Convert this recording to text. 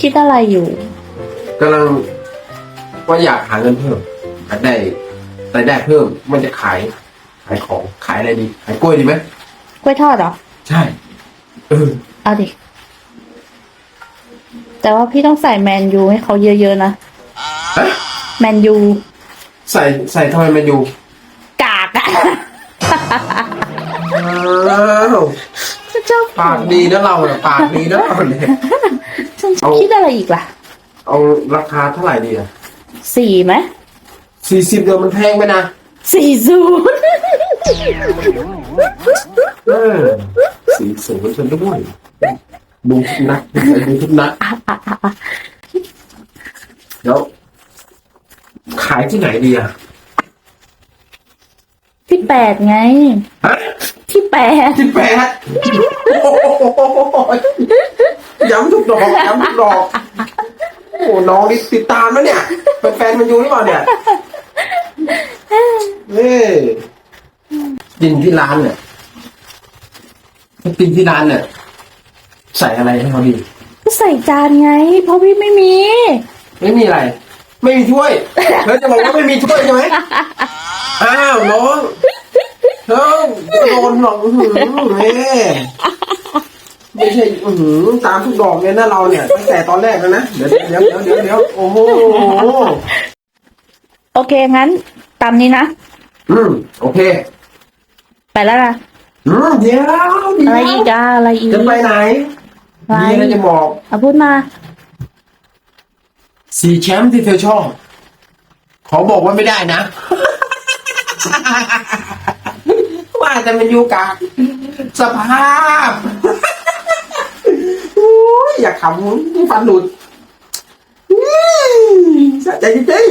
คิดอะไรอยู่ กำลังว่าอยากหาเงินเพิ่มอยากได้รายได้เพิ่ม มันจะขาย ขายของขายอะไรดี ขายกล้วยดีไหมกล้วยทอดเหรอ ใช่เออเอาดิ แต่ว่าพี่ต้องใส่แมนยูให้เขาเยอะๆนะ ฮะแมนยู ใส่ใส่ทำไมมันอยู่กากอะ อ้าวเจ้า ปากดีนะเราเนี่ยปากดีนะเราเนี่ยฉันเอาคิดอะไรอีกล่ะ เอาราคาเท่าไหร่ดีอะสี่ไหมสี่สิบเดียวมันแพงไปนะสี่ศูนย์เออสี่ศูนย์เป็นด้วยดูทุกนัดดูทุกนัดแล้ว ขายที่ไหนดีอะที่แปดไงฮะที่ แปดที่แปดโอ้โหย้ำทุกดอกย้ำทุกดอกโอ้โหน้องนี่ติดตามแล้วเนี่ยเป็นแฟนมันอยู่หรือเปล่าเนี่ยเอ้ยกินที่ร้านเนี่ยถ้ากินที่ร้านเนี่ย ใส่อะไรให้เขาดีก็ใส่จานไง เพราะพี่ไม่มี ไม่มีอะไร ไม่มีถ้วยเธอจะบอกว่าไม่มีถ้วยใช่ไหมอ้าวน้องเธอโดนหรอกอื้อหือเฮ้ไม่ใช่อื้อหือตามทุกดอกเลยนะเราเนี่ยตั้งแต่ตอนแรกแล้วนะเดี๋ยวเดี๋ยวเดี๋ยวเดี๋ยวเดี๋ยวโอ้โหโอเค งั้น ตามนี้นะ อืมโอเค ไปแล้วนะอืมเดี๋ยวเดี๋อะไรยวอีกอะอะไรอีกจะไปไหนไปมีอะไรจะบอกเอาพูดมา สีแชมป์ที่เธอชอบขอบอกว่าไม่ได้นะว่า แต่มันอยู่กับสภาพโอ้ยอยากขำฟันหลุดสะใจจริง